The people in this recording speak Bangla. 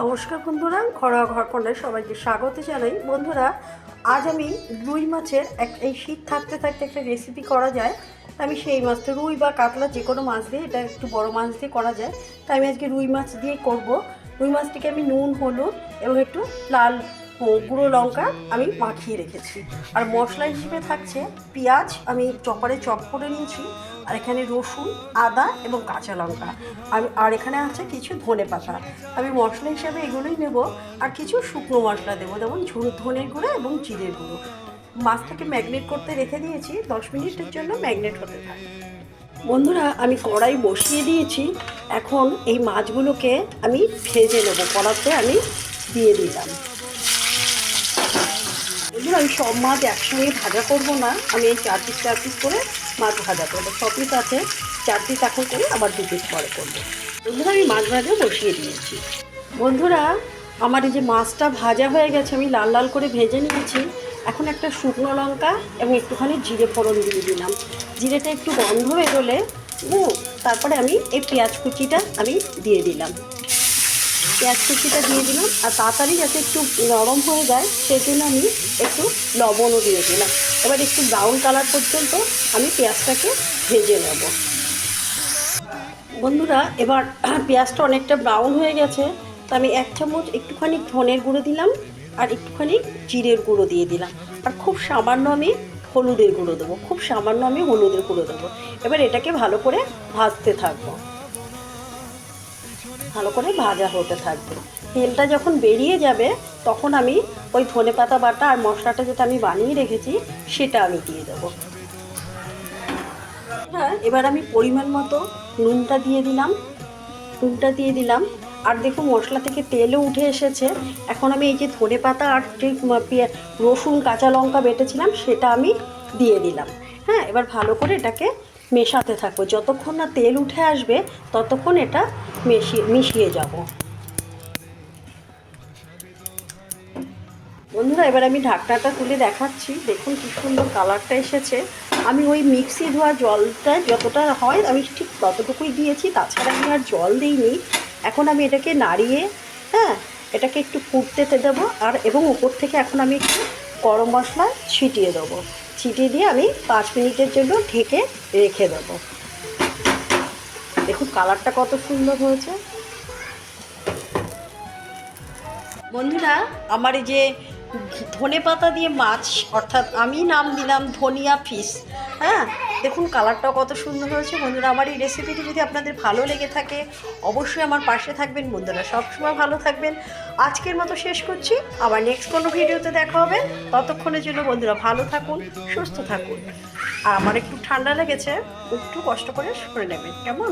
নমস্কার বন্ধুরা, ঘরোয়া ঘর ঘরকন্যায় সবাইকে স্বাগত জানাই। বন্ধুরা, আজ আমি রুই মাছের এক, এই শীত থাকতে থাকতে একটা রেসিপি করা যায়। আমি সেই মাছটা রুই বা কাতলা যে কোনো মাছ দিয়ে, এটা একটু বড় মাছ দিয়ে করা যায়। তাই আমি আজকে রুই মাছ দিয়ে করব। রুই মাছটিকে আমি নুন, হলুদ এবং একটু লাল গুঁড়ো লঙ্কা আমি মাখিয়ে রেখেছি। আর মশলা হিসেবে থাকছে পেঁয়াজ, আমি চপারে চপ করে নিয়েছি। আর এখানে রসুন, আদা এবং কাঁচা লঙ্কা। আমি আর এখানে আছে কিছু ধনে পাতা। আমি মশলা হিসাবে এগুলোই নেব। আর কিছু শুকনো মশলা দেবো, যেমন ঝুড়ো ধনের গুঁড়ো এবং জিরের গুঁড়ো। মাছটাকে ম্যাগনেট করতে রেখে দিয়েছি। দশ মিনিটের জন্য ম্যাগনেট হতে থাকে। বন্ধুরা, আমি কড়াই বসিয়ে দিয়েছি। এখন এই মাছগুলোকে আমি ভেজে নেব। কড়াতে আমি দিয়ে দিলাম। বন্ধুরা আমি সব মাছ একসঙ্গে ভাজা করব না। আমি এই চার পিস চার পিস করে মাছ ভাজা করব। ছ পিস আছে। চার পিস এখন করে আবার দু পিস পরে করব। বন্ধুরা আমি মাছ ভাজা বসিয়ে দিয়েছি। বন্ধুরা আমার এই যে মাছটা ভাজা হয়ে গেছে আমি লাল লাল করে ভেজে নিয়েছি। এখন একটা শুকনো লঙ্কা এবং একটুখানি জিরে ফোড়ন দিয়ে দিলাম। জিরেটা একটু গন্ধ হুম, তারপরে আমি এই পেঁয়াজ কুচিটা আমি দিয়ে দিলাম। পেঁয়াজ কুচিটা দিয়ে দিলাম, আর তাড়াতাড়ি যাতে একটু নরম হয়ে যায় সেই জন্য আমি একটু লবণও দিয়ে দিলাম। এবার একটু ব্রাউন কালার পর্যন্ত আমি পেঁয়াজটাকে ভেজে নেব। বন্ধুরা, এবার পেঁয়াজটা অনেকটা ব্রাউন হয়ে গেছে, তা আমি এক চামচ একটুখানি ধনের গুঁড়ো দিলাম, আর একটুখানি জিরের গুঁড়ো দিয়ে দিলাম। আর খুব সামান্য আমি হলুদের গুঁড়ো দেবো, খুব সামান্য আমি হলুদের গুঁড়ো দেবো। এবার এটাকে ভালো করে ভাজতে থাকব। ভালো করে ভাজা হতে থাকবে। তেলটা যখন বেরিয়ে যাবে, তখন আমি ওই ধনে পাতা বাটা আর মশলাটা যেটা আমি বানিয়ে রেখেছি, সেটা আমি দিয়ে দেবো। হ্যাঁ এবার আমি পরিমাণ মতো নুনটা দিয়ে দিলাম। নুনটা দিয়ে দিলাম। আর দেখুন, মশলা থেকে তেলও উঠে এসেছে। এখন আমি এই যে ধনে পাতা আর যে রসুন, কাঁচা লঙ্কা বেটেছিলাম, সেটা আমি দিয়ে দিলাম। হ্যাঁ এবার ভালো করে এটাকে মেশাতে থাকব। যতক্ষণ না তেল উঠে আসবে, ততক্ষণ এটা মিশিয়ে মিশিয়ে যাব। বন্ধুরা, এবার আমি ঢাকনাটা তুলে দেখাচ্ছি। দেখুন কি সুন্দর কালারটা এসেছে। আমি ওই মিক্সি ধোয়া জলটা যতটা হয়, আমি ঠিক ততটুকুই দিয়েছি। তাছাড়া আমি আর জল দিইনি। এখন আমি এটাকে নাড়িয়ে হ্যাঁ এটাকে একটু ফুটতে দেবো। আর এবং উপর থেকে এখন আমি একটু গরম মশলা ছিটিয়ে দেবো। ছিটিয়ে দিয়ে আমি পাঁচ মিনিটের জন্য ঢেকে রেখে দেবো। দেখুন কালারটা কত সুন্দর হয়েছে। বন্ধুরা আমার এই যে ধনে পাতা দিয়ে মাছ, অর্থাৎ আমি নাম দিলাম ধনিয়া ফিশ। হ্যাঁ দেখুন কালারটাও কত সুন্দর হয়েছে। বন্ধুরা, আমার এই রেসিপিটি যদি আপনাদের ভালো লেগে থাকে, অবশ্যই আমার পাশে থাকবেন। বন্ধুরা, সবসময় ভালো থাকবেন। আজকের মতো শেষ করছি। আবার নেক্সট কোনো ভিডিওতে দেখা হবে। ততক্ষণের জন্য বন্ধুরা, ভালো থাকুন, সুস্থ থাকুন। আর আমার একটু ঠান্ডা লেগেছে, একটু কষ্ট করে সরে নেবেন। কেমন?